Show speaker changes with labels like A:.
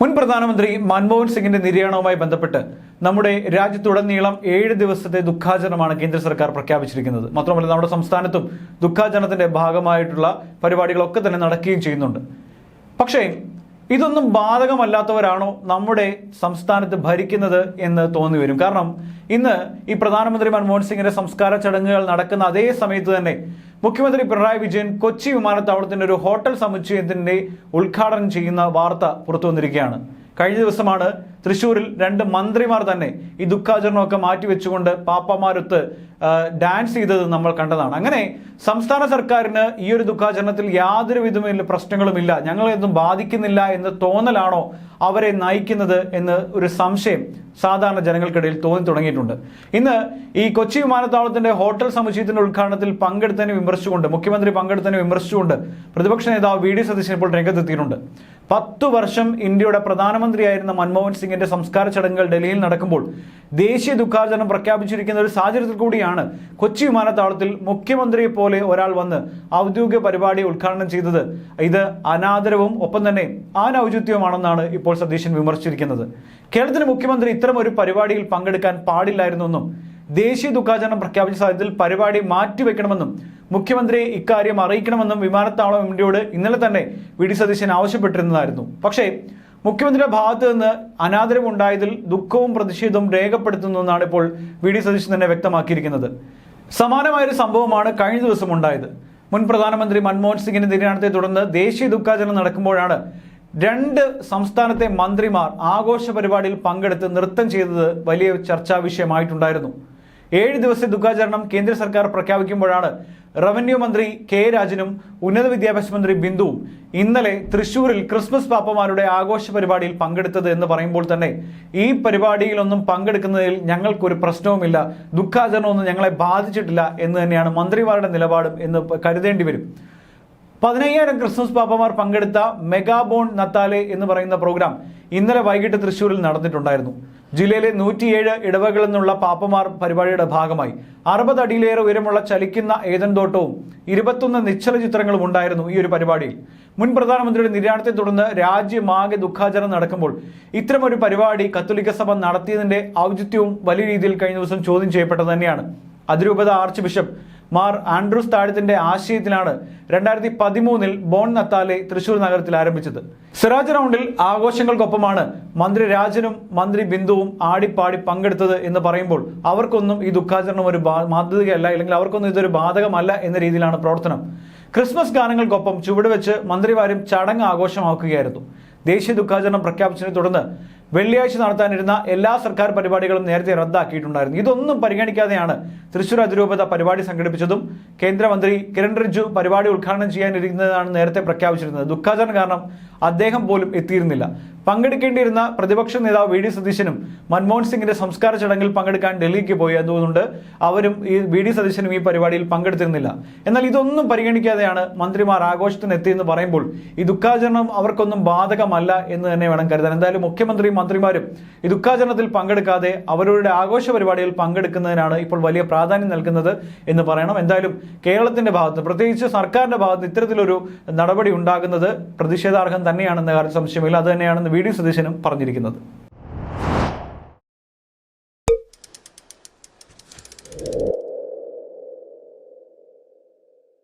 A: മുൻ പ്രധാനമന്ത്രി മൻമോഹൻ സിംഗിന്റെ നിര്യാണവുമായി ബന്ധപ്പെട്ട് നമ്മുടെ രാജ്യത്തുടനീളം ഏഴ് ദിവസത്തെ ദുഃഖാചരണമാണ് കേന്ദ്ര സർക്കാർ പ്രഖ്യാപിച്ചിരിക്കുന്നത്. മാത്രമല്ല നമ്മുടെ സംസ്ഥാനത്തും ദുഃഖാചരണത്തിന്റെ ഭാഗമായിട്ടുള്ള പരിപാടികളൊക്കെ തന്നെ നടക്കുകയും ചെയ്യുന്നുണ്ട്. പക്ഷേ ഇതൊന്നും ബാധകമല്ലാത്തവരാണോ നമ്മുടെ സംസ്ഥാനത്ത് ഭരിക്കുന്നത് എന്ന് തോന്നി വരും കാരണം ഇന്ന് ഈ പ്രധാനമന്ത്രി മൻമോഹൻ സിംഗിന്റെ സംസ്കാര ചടങ്ങുകൾ നടക്കുന്ന അതേ സമയത്ത് തന്നെ മുഖ്യമന്ത്രി പിണറായി വിജയൻ കൊച്ചി വിമാനത്താവളത്തിന്റെ ഒരു ഹോട്ടൽ സമുച്ചയത്തിന്റെ ഉദ്ഘാടനം ചെയ്യുന്ന വാർത്ത പുറത്തു വന്നിരിക്കുകയാണ്. കഴിഞ്ഞ ദിവസമാണ് തൃശ്ശൂരിൽ രണ്ട് മന്ത്രിമാർ തന്നെ ഈ ദുഃഖാചരണമൊക്കെ മാറ്റിവെച്ചുകൊണ്ട് പാപ്പമാരൊത്ത് ഡാൻസ് ചെയ്തത് നമ്മൾ കണ്ടതാണ്. അങ്ങനെ സംസ്ഥാന സർക്കാരിന് ഈ ഒരു ദുഃഖാചരണത്തിൽ യാതൊരു വിധമില്ല പ്രശ്നങ്ങളുമില്ല ഞങ്ങളെയൊന്നും ബാധിക്കുന്നില്ല എന്ന് തോന്നലാണോ അവരെ നയിക്കുന്നത് എന്ന് ഒരു സംശയം സാധാരണ ജനങ്ങൾക്കിടയിൽ തോന്നി തുടങ്ങിയിട്ടുണ്ട്. ഇന്ന് ഈ കൊച്ചി വിമാനത്താവളത്തിന്റെ ഹോട്ടൽ സമുച്ചയത്തിന്റെ ഉദ്ഘാടനത്തിൽ പങ്കെടുത്തതിനെ വിമർശിച്ചുകൊണ്ട് മുഖ്യമന്ത്രി പങ്കെടുത്തതിനെ വിമർശിച്ചുകൊണ്ട് പ്രതിപക്ഷ നേതാവ് വി ഡി സതീശൻ ഇപ്പോൾ രംഗത്തെത്തിയിട്ടുണ്ട്. പത്തു വർഷം ഇന്ത്യയുടെ പ്രധാനമന്ത്രിയായിരുന്ന മൻമോഹൻ സിംഗിന്റെ സംസ്കാര ചടങ്ങുകൾ ഡൽഹിയിൽ നടക്കുമ്പോൾ ദേശീയ ദുഃഖാചരണം പ്രഖ്യാപിച്ചിരിക്കുന്ന ഒരു സാഹചര്യത്തിൽ കൂടിയാണ് കൊച്ചി വിമാനത്താവളത്തിൽ മുഖ്യമന്ത്രിയെ പോലെ ഒരാൾ വന്ന് ഔദ്യോഗിക പരിപാടി ഉദ്ഘാടനം ചെയ്തത്. ഇത് അനാദരവും ഒപ്പം തന്നെ അനൌചിത്യവുമാണെന്നാണ് ഇപ്പോൾ സതീശൻ വിമർശിച്ചിരിക്കുന്നത്. കേരളത്തിലെ മുഖ്യമന്ത്രി ഇത്തരം ഒരു പരിപാടിയിൽ പങ്കെടുക്കാൻ പാടില്ലായിരുന്നെന്നും ദേശീയ ദുഃഖാചരണം പ്രഖ്യാപിച്ച സാഹചര്യത്തിൽ പരിപാടി മാറ്റിവെക്കണമെന്നും മുഖ്യമന്ത്രിയെ ഇക്കാര്യം അറിയിക്കണമെന്നും വിമാനത്താവളം എം ഡിയോട് ഇന്നലെ തന്നെ വി ഡി സതീശൻ ആവശ്യപ്പെട്ടിരുന്നതായിരുന്നു. പക്ഷേ മുഖ്യമന്ത്രിയുടെ ഭാഗത്ത് നിന്ന് അനാദരവുണ്ടായതിൽ ദുഃഖവും പ്രതിഷേധവും രേഖപ്പെടുത്തുന്നതെന്നാണ് ഇപ്പോൾ വി ഡി സതീശൻ തന്നെ വ്യക്തമാക്കിയിരിക്കുന്നത്. സമാനമായൊരു സംഭവമാണ് കഴിഞ്ഞ ദിവസം ഉണ്ടായത്. മുൻ പ്രധാനമന്ത്രി മൻമോഹൻ സിംഗിന്റെ നിര്യാണത്തെ തുടർന്ന് ദേശീയ ദുഃഖാചരണം നടക്കുമ്പോഴാണ് രണ്ട് സംസ്ഥാനത്തെ മന്ത്രിമാർ ആഘോഷ പരിപാടിയിൽ പങ്കെടുത്ത് നൃത്തം ചെയ്തത് വലിയ ചർച്ചാ വിഷയമായിട്ടുണ്ടായിരുന്നു. ഏഴ് ദിവസത്തെ ദുഃഖാചരണം കേന്ദ്ര സർക്കാർ പ്രഖ്യാപിക്കുമ്പോഴാണ് റവന്യൂ മന്ത്രി കെ രാജനും ഉന്നത വിദ്യാഭ്യാസ മന്ത്രി ബിന്ദുവും ഇന്നലെ തൃശൂരിൽ ക്രിസ്മസ് പാപ്പമാരുടെ ആഘോഷ പരിപാടിയിൽ പങ്കെടുത്തത് എന്ന് പറയുമ്പോൾ തന്നെ ഈ പരിപാടിയിലൊന്നും പങ്കെടുക്കുന്നതിൽ ഞങ്ങൾക്കൊരു പ്രശ്നവുമില്ല ദുഃഖാചരണമൊന്നും ഞങ്ങളെ ബാധിച്ചിട്ടില്ല എന്ന് തന്നെയാണ് മന്ത്രിമാരുടെ നിലപാടും എന്ന് കരുതേണ്ടി വരും. പതിനയ്യായിരം ക്രിസ്മസ് പാപ്പമാർ പങ്കെടുത്ത മെഗാബോൺ നത്താലെ എന്ന് പറയുന്ന പ്രോഗ്രാം ഇന്നലെ വൈകിട്ട് തൃശ്ശൂരിൽ നടന്നിട്ടുണ്ടായിരുന്നു. ജില്ലയിലെ നൂറ്റിയേഴ് ഇടവകളിൽ നിന്നുള്ള പാപ്പമാർ പരിപാടിയുടെ ഭാഗമായി അറുപത് അടിയിലേറെ ഉയരമുള്ള ചലിക്കുന്ന ഏതൻ തോട്ടവും ഇരുപത്തൊന്ന് നിശ്ചല ചിത്രങ്ങളും ഉണ്ടായിരുന്നു ഈ ഒരു പരിപാടിയിൽ. മുൻ പ്രധാനമന്ത്രിയുടെ നിര്യാണത്തെ തുടർന്ന് രാജ്യമാകെ ദുഃഖാചരണം നടക്കുമ്പോൾ ഇത്തരമൊരു പരിപാടി കത്തോലിക്ക സഭ നടത്തിയതിന്റെ ഔചിത്യവും വലിയ രീതിയിൽ കഴിഞ്ഞ ദിവസം ചോദ്യം ചെയ്യപ്പെട്ടത് തന്നെയാണ്. അതിരൂപത ആർച്ച് ബിഷപ്പ് മാർ ആൻഡ്രൂസ് താഴത്തിന്റെ ആശയത്തിലാണ് രണ്ടായിരത്തി പതിമൂന്നിൽ ബോൺ നത്താലെ തൃശൂർ നഗരത്തിൽ ആരംഭിച്ചത്. സിറാജ് റൗണ്ടിൽ ആഘോഷങ്ങൾക്കൊപ്പമാണ് മന്ത്രി രാജനും മന്ത്രി ബിന്ദുവും ആടിപ്പാടി പങ്കെടുത്തത് എന്ന് പറയുമ്പോൾ അവർക്കൊന്നും ഈ ദുഃഖാചരണം ഒരു മാതൃകയല്ല അല്ലെങ്കിൽ അവർക്കൊന്നും ഇതൊരു ബാധകമല്ല എന്ന രീതിയിലാണ് പ്രവർത്തനം. ക്രിസ്മസ് ഗാനങ്ങൾക്കൊപ്പം ചുവടുവെച്ച് മന്ത്രിമാരും ചടങ്ങ് ആഘോഷമാക്കുകയായിരുന്നു. ദേശീയ ദുഃഖാചരണം പ്രഖ്യാപിച്ചതിനെ തുടർന്ന് വെള്ളിയാഴ്ച നടത്താനിരുന്ന എല്ലാ സർക്കാർ പരിപാടികളും നേരത്തെ റദ്ദാക്കിയിട്ടുണ്ടായിരുന്നു. ഇതൊന്നും പരിഗണിക്കാതെയാണ് തൃശൂർ അതിരൂപത പരിപാടി സംഘടിപ്പിച്ചതും കേന്ദ്രമന്ത്രി കിരൺ റിജ്ജു പരിപാടി ഉദ്ഘാടനം ചെയ്യാനിരിക്കുന്നതാണ് നേരത്തെ പ്രഖ്യാപിച്ചിരുന്നത്. ദുഃഖാചരണം കാരണം അദ്ദേഹം പോലും എത്തിയിരുന്നില്ല. പങ്കെടുക്കേണ്ടിയിരുന്ന പ്രതിപക്ഷ നേതാവ് വി ഡി സതീശനും മൻമോഹൻ സിംഗിന്റെ സംസ്കാര ചടങ്ങിൽ പങ്കെടുക്കാൻ ഡൽഹിക്ക് പോയി അതുകൊണ്ട് അവരും ഈ വി ഡി സതീശനും ഈ പരിപാടിയിൽ പങ്കെടുത്തിരുന്നില്ല. എന്നാൽ ഇതൊന്നും പരിഗണിക്കാതെയാണ് മന്ത്രിമാർ ആഘോഷത്തിന് എത്തിയെന്ന് പറയുമ്പോൾ ഈ ദുഃഖാചരണം അവർക്കൊന്നും ബാധകമല്ല എന്ന് തന്നെ വേണം കരുതാൻ. എന്തായാലും മുഖ്യമന്ത്രിയും മന്ത്രിമാരും ഈ ദുഃഖാചരണത്തിൽ പങ്കെടുക്കാതെ അവരുടെ ആഘോഷ പരിപാടിയിൽ പങ്കെടുക്കുന്നതിനാണ് ഇപ്പോൾ വലിയ പ്രാധാന്യം നൽകുന്നത് എന്ന് പറയണം. എന്തായാലും കേരളത്തിന്റെ ഭാഗത്ത് പ്രത്യേകിച്ച് സർക്കാരിന്റെ ഭാഗത്ത് ഇത്തരത്തിലൊരു നടപടി ഉണ്ടാകുന്നത് പ്രതിഷേധാർഹം തന്നെയാണെന്ന കാര്യം സംശയമില്ല. അത് തന്നെയാണെന്ന് ഡി സതീശനും പറഞ്ഞിരിക്കുന്നത്.